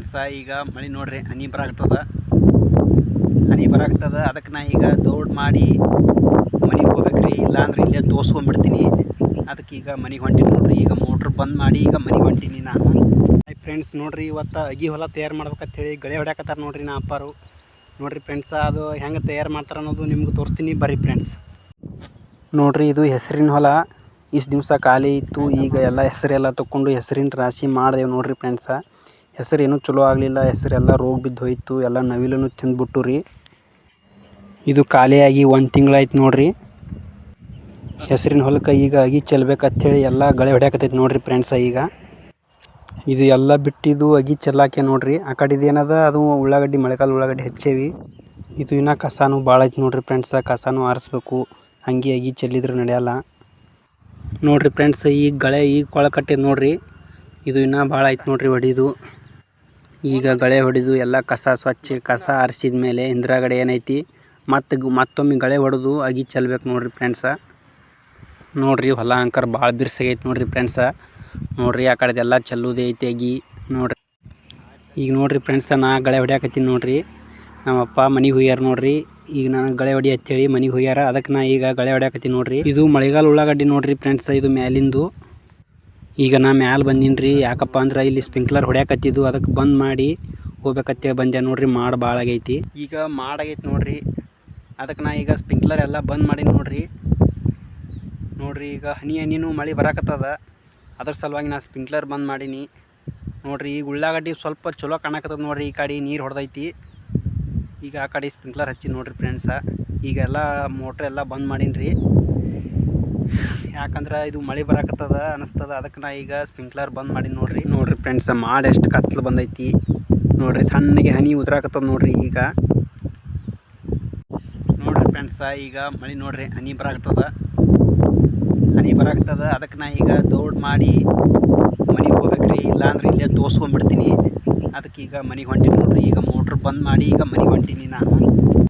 Friends ಈಗ ಮಳೆ ನೋಡ್ರಿ, ಹನಿ ಬರಾಗ್ತದ ಹನಿ ಬರಾಗ್ತದ ಅದಕ್ಕೆ ನಾ ಈಗ ದೌಡ್ ಮಾಡಿ ಮನೆಗೆ ಹೋಗ್ಬೇಕ್ರಿ, ಇಲ್ಲಾಂದ್ರೆ ಇಲ್ಲೇ ತೋರ್ಸ್ಕೊಂಡ್ಬಿಡ್ತೀನಿ ಅದಕ್ಕೆ ಈಗ ಮನೆಗೆ ಹೊಂಟೀನಿ ನೋಡ್ರಿ, ಈಗ ಮೋಟ್ರ್ ಬಂದ್ ಮಾಡಿ ಈಗ ಮನೆಗೆ ಹೊಂಟೀನಿ ನಾನು ಫ್ರೆಂಡ್ಸ್ ನೋಡ್ರಿ ಇವತ್ತು ಅಗಿ ಹೊಲ ತಯಾರು ಮಾಡ್ಬೇಕಂತ ಹೇಳಿ ಗಳೆ ಹೊಡ್ಯಾಕತ್ತಾರ ನೋಡ್ರಿ ನಾ ಅಪ್ಪಾರು. ನೋಡ್ರಿ ಫ್ರೆಂಡ್ಸ ಅದು ಹೆಂಗೆ ತಯಾರು ಮಾಡ್ತಾರೆ ಅನ್ನೋದು ನಿಮ್ಗೆ ತೋರಿಸ್ತೀನಿ ಬರ್ರಿ ಫ್ರೆಂಡ್ಸ್ ನೋಡ್ರಿ ಇದು ಹೆಸರಿನ ಹೊಲ. ಇಷ್ಟು ದಿವಸ ಖಾಲಿ ಇತ್ತು, ಈಗ ಎಲ್ಲ ಹೆಸರೆಲ್ಲ ತೊಗೊಂಡು ಹೆಸರಿನ ರಾಶಿ ಮಾಡಿದೆವು ನೋಡ್ರಿ ಫ್ರೆಂಡ್ಸ ಹೆಸರು ಏನೂ ಚಲೋ ಆಗಲಿಲ್ಲ ಹೆಸರೆಲ್ಲ ರೋಗ ಬಿದ್ದು ಹೋಯಿತು, ಎಲ್ಲ ನವಿಲನ್ನು ತಿಂದ್ಬಿಟ್ಟು ರೀ. ಇದು ಖಾಲಿಯಾಗಿ ಒಂದು ತಿಂಗಳಾಯ್ತು ನೋಡ್ರಿ. ಹೆಸರಿನ ಹೊಲಕ್ಕೆ ಈಗ ಅಗಿ ಚೆಲ್ಬೇಕಂತೇಳಿ ಎಲ್ಲ ಗಳೆ ಹೊಡ್ಯಾಕತ್ತೈತಿ ನೋಡ್ರಿ ಫ್ರೆಂಡ್ಸ ಈಗ. ಇದು ಎಲ್ಲ ಬಿಟ್ಟಿದ್ದು ಅಗಿ ಚೆಲ್ಲಾಕೆ ನೋಡ್ರಿ. ಆ ಕಡೆ ಏನದ ಅದು ಉಳ್ಳಾಗಡ್ಡಿ ಮಳೆಗಾಲ ಉಳ್ಳಾಗಡ್ಡಿ ಹೆಚ್ಚೇವಿ. ಇದು ಇನ್ನೂ ಕಸಾನು ಭಾಳ ಐತಿ ನೋಡ್ರಿ ಫ್ರೆಂಡ್ಸ, ಕಸಾನು ಆರಿಸ್ಬೇಕು. ಹಂಗೆ ಅಗಿ ಚೆಲ್ಲಿದ್ರೆ ನಡೆಯಲ್ಲ. ನೋಡ್ರಿ ಫ್ರೆಂಡ್ಸ್ ಈಗ ಗಳೆ ಈಗ ಕೊಳ ಕಟ್ಟಿದ್ ನೋಡ್ರಿ. ಇದು ಇನ್ನೂ ಭಾಳ ಐತಿ ನೋಡ್ರಿ ಹೊಡಿದು ಈಗ ಗಳೆ ಹೊಡೆದು ಎಲ್ಲ ಕಸ ಸ್ವಚ್ಛ, ಕಸ ಆರಿಸಿದ ಮೇಲೆ ಹಿಂದ್ರಗಡೆ ಏನೈತಿ? ಮತ್ತೆ ಮತ್ತೊಮ್ಮೆ ಗಳೆ ಹೊಡೆದು ಅಗಿ ಚೆಲ್ಬೇಕು ನೋಡ್ರಿ ಫ್ರೆಂಡ್ಸ ನೋಡ್ರಿ ಹೊಲ ಅಂಕರ್ ಭಾಳ ಬಿರ್ಸಾಗೈತೆ ನೋಡ್ರಿ ಫ್ರೆಂಡ್ಸ ನೋಡ್ರಿ ಆ ಕಡೆದೆಲ್ಲ ಚೆಲ್ಲುದೇ ಐತಿ ಅಗಿ. ನೋಡ್ರಿ. ಈಗ ನೋಡ್ರಿ ಫ್ರೆಂಡ್ಸ ನಾ ಗಳೆ ಹೊಡ್ಯಾಕತ್ತೀನಿ ನೋಡ್ರಿ. ನಮ್ಮಪ್ಪ ಮನೆಗೆ ಹೋಗ್ಯಾರ ನೋಡ್ರಿ. ಈಗ ನಾನು ಗಳೆ ಹೊಡಿ ಅಂತೇಳಿ ಮನೆಗೆ ಹೋಗ್ಯಾರ ಅದಕ್ಕೆ ನಾ ಈಗ ಗಳೆ ಹೊಡ್ಯಾಕತ್ತೀನಿ ನೋಡ್ರಿ. ಇದು ಮಳೆಗಾಲ ಉಳ್ಳಾಗಡ್ಡಿ ನೋಡ್ರಿ ಫ್ರೆಂಡ್ಸ ಇದು ಮ್ಯಾಲಿಂದು. ಈಗ ನಾ ಮ್ಯಾಲೆ ಬಂದೀನಿ ರೀ ಯಾಕಪ್ಪ ಅಂದ್ರೆ ಇಲ್ಲಿ ಸ್ಪ್ರಿಂಕ್ಲರ್ ಹೊಡ್ಯಾಕತ್ತಿದ್ದು ಅದಕ್ಕೆ ಬಂದ್ ಮಾಡಿ ಹೋಗ್ಬೇಕತ್ತೆ ಬಂದೆ ನೋಡ್ರಿ, ಮಾಡ್ ಭಾಳ ಆಗೈತಿ. ಈಗ ಮಾಡಾಗೈತಿ ನೋಡ್ರಿ. ಅದಕ್ಕೆ ನಾ ಈಗ ಸ್ಪ್ರಿಂಕ್ಲರ್ ಎಲ್ಲ ಬಂದ್ ಮಾಡಿ ನೋಡ್ರಿ. ನೋಡ್ರಿ, ಈಗ ಹನಿ ಹನಿನೂ ಮಳೆ ಬರಾಕತ್ತದ. ಅದ್ರ ಸಲುವಾಗಿ ನಾ ಸ್ಪ್ರಿಂಕ್ಲರ್ ಬಂದ್ ಮಾಡೀನಿ. ನೋಡ್ರಿ, ಈಗ ಉಳ್ಳಾಗಡ್ಡಿ ಸ್ವಲ್ಪ ಚಲೋ ಕಾಣಕತ್ತದ ನೋಡ್ರಿ, ಈ ಕಡೆ ನೀರು ಹೊಡೆದೈತಿ. ಈಗ ಆ ಕಡೆ ಸ್ಪ್ರಿಂಕ್ಲರ್ ಹಚ್ಚಿ ನೋಡ್ರಿ ಫ್ರೆಂಡ್ಸ ಈಗೆಲ್ಲ ಮೋಟ್ರ್ ಎಲ್ಲ ಬಂದ್ ಮಾಡೀನಿ ರೀ ಯಾಕಂದ್ರೆ ಇದು ಮಳೆ ಬರಾಕತ್ತದ ಅನಿಸ್ತದ. ಅದಕ್ಕೆ ನಾ ಈಗ ಸ್ಪ್ರಿಂಕ್ಲರ್ ಬಂದ್ ಮಾಡಿ ನೋಡ್ರಿ. ನೋಡ್ರಿ ಫ್ರೆಂಡ್ಸ್ ಮಾಡಿ ಎಷ್ಟು ಕತ್ಲು ಬಂದೈತಿ. ನೋಡ್ರಿ ಸಣ್ಣಗೆ ಹನಿ ಉದ್ರಾಕತ್ತದ ನೋಡ್ರಿ ಈಗ. ನೋಡ್ರಿ ಫ್ರೆಂಡ್ಸ ಈಗ ಮಳೆ ನೋಡ್ರಿ ಹನಿ ಬರಾಕತ್ತದ. ಹನಿ ಬರಾಕತ್ತದ. ಅದಕ್ಕೆ ನಾ ಈಗ ದೌಡ್ ಮಾಡಿ ಮನೆಗೆ ಹೋಗ್ಬೇಕ್ರಿ. ಇಲ್ಲಾಂದ್ರೆ ಇಲ್ಲೇ ತೋರ್ಸ್ಕೊಂಡ್ಬಿಡ್ತೀನಿ ಅದಕ್ಕೆ ಈಗ ಮನೆಗೆ ಹೊಂಟೀನಿ ನೋಡ್ರಿ. ಈಗ ಮೋಟ್ರ್ ಬಂದ್ ಮಾಡಿ ಈಗ ಮನೆಗೆ ಹೊಂಟೀನಿ ನಾನು.